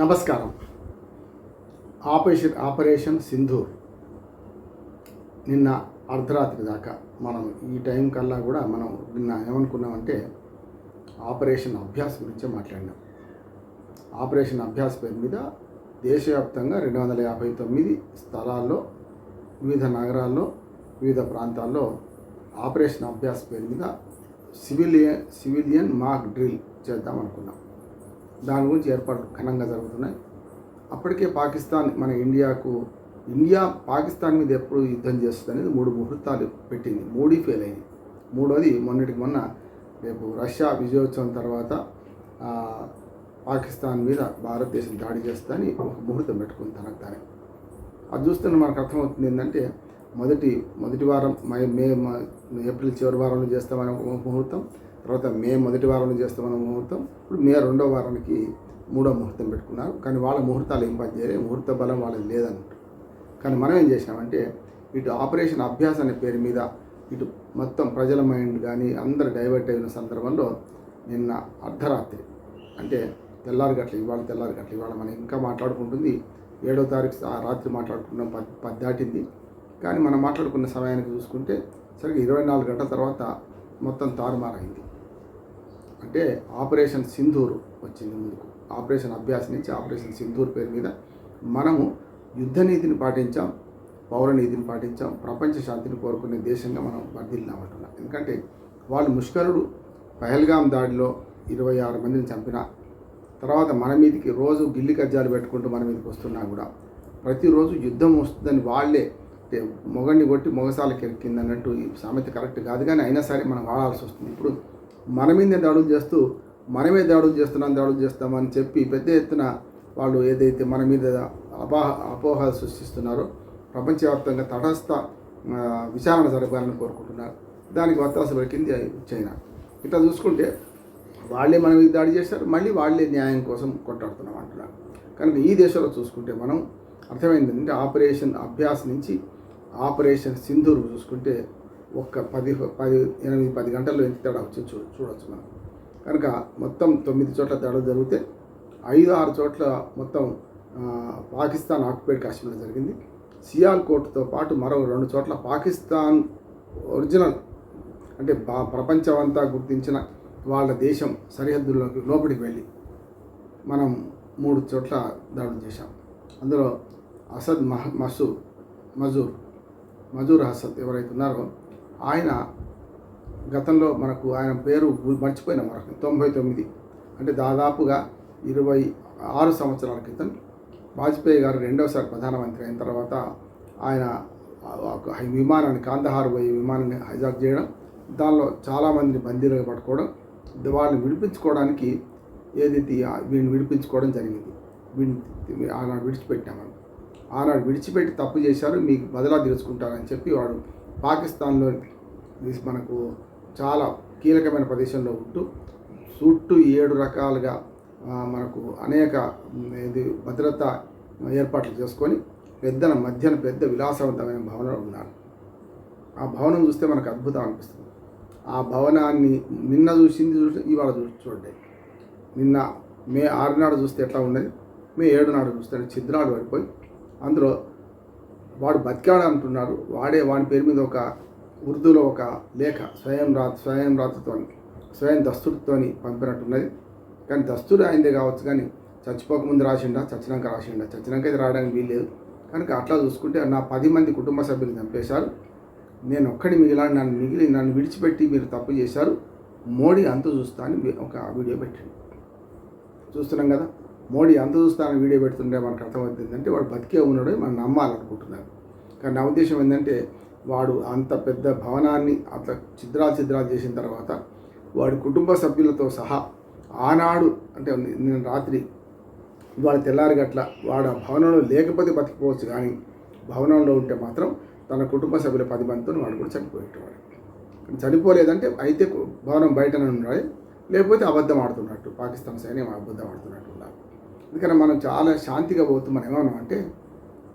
నమస్కారం. Operation operation Sindoor. నిన్న అర్ధరాత్రి దాకా మనం ఈ టైం కల్లా కూడా మనం నిన్న ఏమనుకున్నామంటే ఆపరేషన్ అభ్యాస్ గురించే మాట్లాడినాం. ఆపరేషన్ అభ్యాస్ పేరు మీద దేశవ్యాప్తంగా రెండు వందల యాభై తొమ్మిది స్థలాల్లో వివిధ నగరాల్లో వివిధ ప్రాంతాల్లో ఆపరేషన్ అభ్యాస్ పేరు మీద సివిలియన్ సివిలియన్ మాక్ డ్రిల్ చేద్దాం అనుకున్నాం దాని గురించి ఏర్పాట్లు ఘనంగా జరుగుతున్నాయి. అప్పటికే పాకిస్తాన్ మన ఇండియాకు ఇండియా పాకిస్తాన్ మీద ఎప్పుడు యుద్ధం చేస్తుంది అనేది మూడు ముహూర్తాలు పెట్టింది. మూడీ ఫెయిల్ అయింది. మూడోది మొన్నటికి మొన్న రేపు రష్యా విజయోత్సవం తర్వాత పాకిస్తాన్ మీద భారతదేశం దాడి చేస్తుందని ఒక ముహూర్తం పెట్టుకుంది తనకు తానే. అది చూస్తుంటే మనకు అర్థమవుతుంది ఏంటంటే మొదటి మొదటి వారం మే మే ఏప్రిల్ చివరి వారంలో చేస్తామని ఒక ముహూర్తం తర్వాత మే మొదటి వారంలో చేస్తామన్న ముహూర్తం ఇప్పుడు మే రెండో వారానికి మూడో ముహూర్తం పెట్టుకున్నారు. కానీ వాళ్ళ ముహూర్తాలు ఏం పనిచేయలేదు ముహూర్త బలం వాళ్ళకి లేదన్నట్టు. కానీ మనం ఏం చేసినామంటే ఇటు ఆపరేషన్ అభ్యాస్ అనే పేరు మీద ఇటు మొత్తం ప్రజల మైండ్ కానీ అందరు డైవర్ట్ అయిన సందర్భంలో నిన్న అర్ధరాత్రి అంటే తెల్లారి గట్ల ఇవాళ తెల్లారి గట్ల ఇవాళ మనం ఇంకా మాట్లాడుకుంటుంది. ఏడో తారీఖు ఆ రాత్రి మాట్లాడుకున్నాం పద్ పది దాటింది. కానీ మనం మాట్లాడుకున్న సమయానికి చూసుకుంటే సరిగ్గా ఇరవై నాలుగు గంటల తర్వాత మొత్తం తారుమారైంది. అంటే ఆపరేషన్ సింధూర్ వచ్చింది ముందుకు. ఆపరేషన్ అభ్యాస్ నుంచి ఆపరేషన్ సింధూర్ పేరు మీద మనము యుద్ధ నీతిని పాటించాం పౌర నీతిని పాటించాం ప్రపంచ శాంతిని కోరుకునే దేశంగా మనం వర్ధిల్లామంటున్నాం. ఎందుకంటే వాళ్ళు ముష్కరుడు పహల్గాం దాడిలో ఇరవై ఆరు మందిని చంపిన తర్వాత మన మీదకి రోజు గిల్లి కజ్జాలు పెట్టుకుంటూ మన మీదకి వస్తున్నా కూడా ప్రతిరోజు యుద్ధం వస్తుందని వాళ్ళే అంటే మొగడిని కొట్టి మొగసాలకి ఎక్కింది అన్నట్టు ఈ సామెత కరెక్ట్ కాదు కానీ అయినా సరే మనం వాడాల్సి వస్తుంది. ఇప్పుడు మన మీదే దాడులు చేస్తూ మనమే దాడులు చేస్తున్నాం దాడులు చేస్తామని చెప్పి పెద్ద ఎత్తున వాళ్ళు ఏదైతే మన మీద అపోహ అపోహలు సృష్టిస్తున్నారో ప్రపంచవ్యాప్తంగా తటస్థ విచారణ జరపాలని కోరుకుంటున్నారు. దానికి వత్తాస పలికింది చైనా. ఇట్లా చూసుకుంటే వాళ్ళే మన మీద దాడి చేశారు మళ్ళీ వాళ్ళే న్యాయం కోసం కొట్టాడుతున్నాం అంటున్నారు. కనుక ఈ దేశంలో చూసుకుంటే మనం అర్థమైంది అంటే ఆపరేషన్ అభ్యాస్ నుంచి ఆపరేషన్ సింధూర్ చూసుకుంటే ఒక్క పది పది ఎనిమిది పది గంటల్లో ఎంత తేడా వచ్చి చూ చూడవచ్చు మనం. కనుక మొత్తం తొమ్మిది చోట్ల తేడా జరిగితే ఐదు ఆరు చోట్ల మొత్తం పాకిస్తాన్ ఆక్యుపైడ్ కాశ్మీర్లో జరిగింది. సియాల్ కోర్టుతో పాటు మరో రెండు చోట్ల పాకిస్తాన్ ఒరిజినల్ అంటే బా ప్రపంచమంతా గుర్తించిన వాళ్ళ దేశం సరిహద్దుల్లోకి లోపలికి వెళ్ళి మనం మూడు చోట్ల దాడులు చేశాం. అందులో అసద్ మహ మసూర్ మజూర్ మజూర్ హసద్ ఎవరైతే ఉన్నారో ఆయన గతంలో మనకు ఆయన పేరు మర్చిపోయిన మనకు తొంభై తొమ్మిది. అంటే దాదాపుగా ఇరవై ఆరు సంవత్సరాల క్రితం వాజ్పేయి గారు రెండవసారి ప్రధానమంత్రి అయిన తర్వాత ఆయన ఒక విమానాన్ని కాందహార్ పోయే విమానాన్ని హైజాక్ చేయడం దానిలో చాలామందిని బందీలుగా పట్టుకోవడం వాళ్ళని విడిపించుకోవడానికి ఏదైతే వీడిని విడిపించుకోవడం జరిగింది. వీడిని ఆనాడు విడిచిపెట్టామని. ఆనాడు విడిచిపెట్టి తప్పు చేశారు మీకు బదలా తీర్చుకుంటారని చెప్పి వాడు పాకిస్తాన్లో మనకు చాలా కీలకమైన ప్రదేశంలో ఉంటూ చుట్టూ ఏడు రకాలుగా మనకు అనేక ఇది భద్రత ఏర్పాట్లు చేసుకొని పెద్దన మధ్యన పెద్ద విలాసవంతమైన భవనంలో ఉన్నారు. ఆ భవనం చూస్తే మనకు అద్భుతం అనిపిస్తుంది. ఆ భవనాన్ని నిన్న చూసింది చూసి ఇవాళ చూసి చూడండి. నిన్న మే ఆరు నాడు చూస్తే ఎట్లా ఉన్నది? మే ఏడు నాడు చూస్తే ఛిద్రాలు పడిపోయి అందులో వాడు బతికాడు అంటున్నారు వాడే వాడి పేరు మీద ఒక ఉర్దూలో ఒక లేఖ స్వయం రా స్వయం రాతతోని స్వయం దస్తుడితోని పంపినట్టున్నది. కానీ దస్తుడు అయిందే కావచ్చు కానీ చచ్చిపోకముందు రాసిండా చచ్చినాక రాసిండా? చచ్చినాక అయితే రావడానికి వీల్లేదు. కనుక అట్లా చూసుకుంటే నా పది మంది కుటుంబ సభ్యులు చంపేశారు. నేను ఒక్కడి మిగిలా నన్ను మిగిలి నన్ను విడిచిపెట్టి మీరు తప్పు చేశారు. మోడీ అంత చూస్తా అని ఒక వీడియో పెట్టండి. చూస్తున్నాం కదా? మోడీ అంత చూస్తానని వీడియో పెడుతుంటే మనకు అర్థమవుతుంది అంటే వాడు బతికే ఉన్నాడు మనం నమ్మాలనుకుంటున్నారు. కానీ నా ఉద్దేశం ఏంటంటే వాడు అంత పెద్ద భవనాన్ని అట్లా చిద్రాలు చిద్రాలు చేసిన తర్వాత వాడి కుటుంబ సభ్యులతో సహా ఆనాడు అంటే నేను రాత్రి వాడు తెల్లారి గట్ల వాడు ఆ భవనంలో లేకపోతే బతికిపోవచ్చు కానీ భవనంలో ఉంటే మాత్రం తన కుటుంబ సభ్యుల పది మందితో వాడు కూడా చనిపోయేటవాడు చనిపోలేదంటే అయితే భవనం బయటనే ఉండాలి లేకపోతే అబద్ధం ఆడుతున్నట్టు పాకిస్తాన్ సైన్యం అబద్ధం ఆడుతున్నట్టు. అందుకని మనం చాలా శాంతిగా పోతూ మనం ఏమన్నా అంటే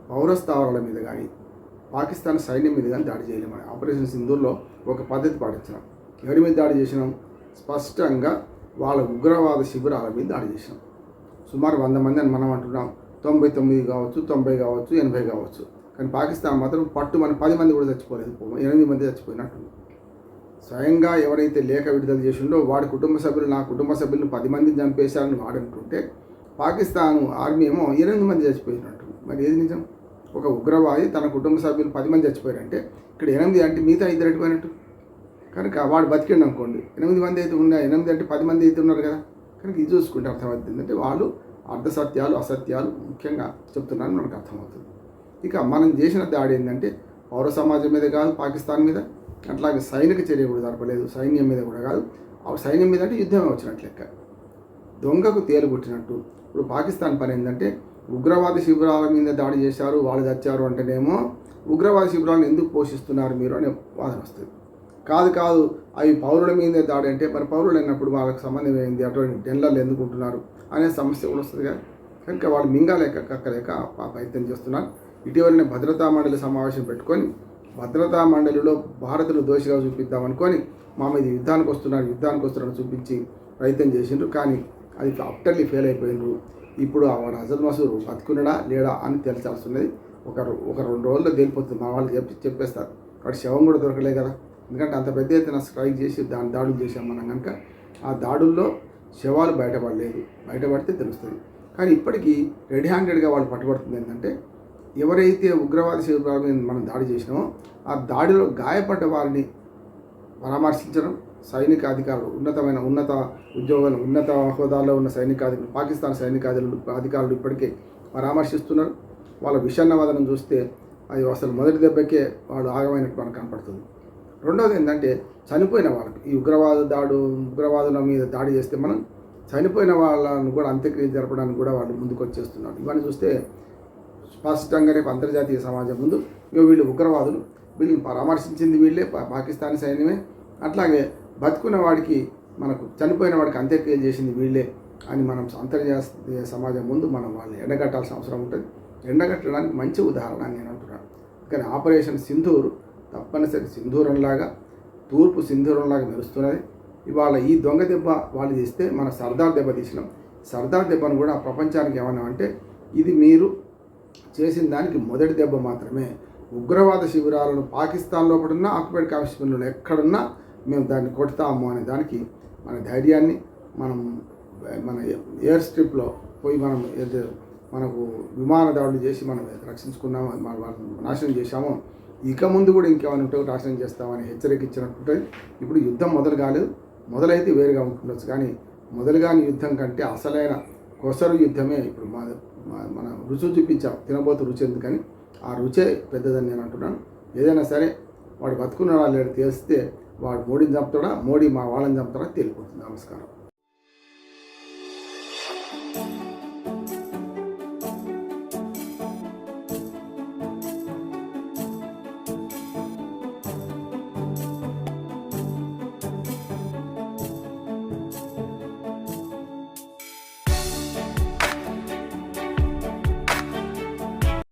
పౌర స్థావరాల మీద కానీ పాకిస్తాన్ సైన్యం మీద కానీ దాడి చేయలేము మనం. ఆపరేషన్ సింధూర్లో ఒక పద్ధతి పాటించినాం. ఎవరి మీద దాడి చేసినాం? స్పష్టంగా వాళ్ళ ఉగ్రవాద శిబిరాల మీద దాడి చేసినాం. సుమారు వంద మంది అని మనం అంటున్నాం. తొంభై తొమ్మిది కావచ్చు తొంభై కావచ్చు ఎనభై కావచ్చు. కానీ పాకిస్తాన్ మాత్రం పట్టు మన పది మంది కూడా చచ్చిపోలేదు. ఎనిమిది మంది చచ్చిపోయినట్టు స్వయంగా ఎవరైతే లేఖ విడుదల చేసిండో వాడి కుటుంబ సభ్యులు నా కుటుంబ సభ్యులను పది మందిని చంపేశారని వాడంటుంటే పాకిస్తాన్ ఆర్మీ ఏమో ఎనిమిది మంది చచ్చిపోయినట్టు. మరి ఏది నిజం? ఒక ఉగ్రవాది తన కుటుంబ సభ్యులు పది మంది చచ్చిపోయారంటే ఇక్కడ ఎనిమిది అంటే మిగతా ఇద్దరు ఎట్టుపోయినట్టు కనుక వాడు బతికిండు అనుకోండి. ఎనిమిది మంది అయితే ఉన్నా ఎనిమిది అంటే పది మంది అయితే ఉన్నారు కదా. కనుక ఇది చూసుకుంటే అర్థమవుతుంది అంటే వాళ్ళు అర్ధ సత్యాలు అసత్యాలు ముఖ్యంగా చెప్తున్నారని మనకు అర్థమవుతుంది. ఇక మనం చేసిన దాడి ఏంటంటే పౌర సమాజం మీద కాదు పాకిస్తాన్ మీద. అట్లాగే సైనిక చర్య కూడా జరపలేదు. సైన్యం మీద కూడా కాదు. ఆ సైన్యం మీద అంటే యుద్ధమే వచ్చినట్లు లెక్క. దొంగకు తేలు పుట్టినట్టు ఇప్పుడు పాకిస్తాన్ పని ఏంటంటే ఉగ్రవాద శిబిరాల మీద దాడి చేశారు వాళ్ళు చచ్చారు అంటేనేమో ఉగ్రవాద శిబిరాలను ఎందుకు పోషిస్తున్నారు మీరు అనే వాదన వస్తుంది. కాదు కాదు అవి పౌరుల మీదే దాడి అంటే మరి పౌరులు అయినప్పుడు వాళ్ళకి సంబంధం ఏంది? అటువంటి టెన్లర్లు ఎందుకు ఉంటున్నారు అనే సమస్య కూడా వస్తుంది కదా. కనుక వాళ్ళు మింగాలేక కక్కలేక ప్రయత్నం చేస్తున్నారు. ఇటీవలనే భద్రతా మండలి సమావేశం పెట్టుకొని భద్రతా మండలిలో భారత్ను దోషిగా చూపిద్దామనుకొని మా మీద యుద్ధానికి వస్తున్నారు యుద్ధానికి వస్తున్నారని చూపించి ప్రయత్నం చేసిండ్రు. కానీ అది అప్టర్లీ ఫెయిల్ అయిపోయినారు. ఇప్పుడు ఆ వాడు అజల్ మసూరు బతుకున్నాడా? లేడా? అని తెలిసాల్సి ఉన్నది. ఒక ఒక రెండు రోజుల్లో తేలిపోతుంది. మా వాళ్ళు చెప్పి చెప్పేస్తారు. వాడు శవం కూడా దొరకలే కదా. ఎందుకంటే అంత పెద్ద ఎత్తున స్ట్రైక్ చేసి దాని దాడులు చేసాం మనం కనుక ఆ దాడుల్లో శవాలు బయటపడలేదు. బయటపడితే తెలుస్తుంది. కానీ ఇప్పటికీ రెడ్ హ్యాండెడ్గా వాళ్ళు పట్టుబడుతుంది ఏంటంటే ఎవరైతే ఉగ్రవాద శిబిరాల మీద మనం దాడి చేసినామో ఆ దాడిలో గాయపడ్డ వారిని పరామర్శించడం సైనిక అధికారులు ఉన్నతమైన ఉన్నత ఉద్యోగాలు ఉన్నత హోదాలో ఉన్న సైనికాధికారులు పాకిస్తాన్ సైనికాధికారులు అధికారులు ఇప్పటికే పరామర్శిస్తున్నారు. వాళ్ళ విషన్నవాదనం చూస్తే అది అసలు మొదటి దెబ్బకే వాళ్ళు ఆగమైనట్టు మనకు కనపడుతుంది. రెండవది ఏంటంటే చనిపోయిన వాళ్ళకి ఈ ఉగ్రవాద దాడు ఉగ్రవాదుల మీద దాడి చేస్తే మనం చనిపోయిన వాళ్ళను కూడా అంత్యక్రియ జరపడానికి కూడా వాళ్ళు ముందుకు వచ్చేస్తున్నారు ఇవన్నీ చూస్తే స్పష్టంగా రేపు అంతర్జాతీయ సమాజం ముందు ఇక వీళ్ళు ఉగ్రవాదులు వీళ్ళని పరామర్శించింది వీళ్ళే పాకిస్తాన్ సైన్యమే. అట్లాగే బతుకున్న వాడికి మనకు చనిపోయిన వాడికి అంత్యక్రియలు చేసింది వీళ్ళే. అని మనం అంతర్జాతీయ సమాజం ముందు మనం వాళ్ళని ఎండగట్టాల్సిన అవసరం ఉంటుంది. ఎండగట్టడానికి మంచి ఉదాహరణ నేను అంటున్నాను. కానీ ఆపరేషన్ సింధూర్ తప్పనిసరి సింధూరంలాగా తూర్పు సింధూరంలాగా మెరుస్తున్నది. ఇవాళ ఈ దొంగ దెబ్బ వాళ్ళు తీస్తే మన సర్దార్ దెబ్బ తీసినాం. సర్దార్ దెబ్బను కూడా ప్రపంచానికి ఏమన్నా అంటే ఇది మీరు చేసిన దానికి మొదటి దెబ్బ మాత్రమే. ఉగ్రవాద శిబిరాలను పాకిస్తాన్ లోపడున్నా ఉన్న ఆక్యుపైడ్ కాశ్మీర్లో ఎక్కడున్నా మేము దాన్ని కొడతాము అనే దానికి మన ధైర్యాన్ని మనం మన ఎయిర్ స్ట్రిప్లో పోయి మనం ఏదో మనకు విమాన దాడులు చేసి మనం రక్షించుకున్నాము మన వాళ్ళని నాశనం చేశామో ఇక ముందు కూడా ఇంకేమైనా ఉంటే నాశనం చేస్తామని హెచ్చరిక ఇచ్చినట్టు ఇప్పుడు యుద్ధం మొదలు కాలేదు. మొదలైతే వేరుగా ఉంటుండొచ్చు. కానీ మొదలు కాని యుద్ధం కంటే అసలైన కొసరు యుద్ధమే ఇప్పుడు మా మా- మన రుచి చూపించాం. తినబోతు రుచి ఎందుకని ఆ రుచే పెద్దదని నేను అంటున్నాను. ఏదైనా సరే వాడు బతుకున్నాడా లేడు తెలిస్తే వాడు మోడీని చంపుతాడా? మోడీ మా వాళ్ళని చంపుతాడా? తేలిపోతుంది నమస్కారం.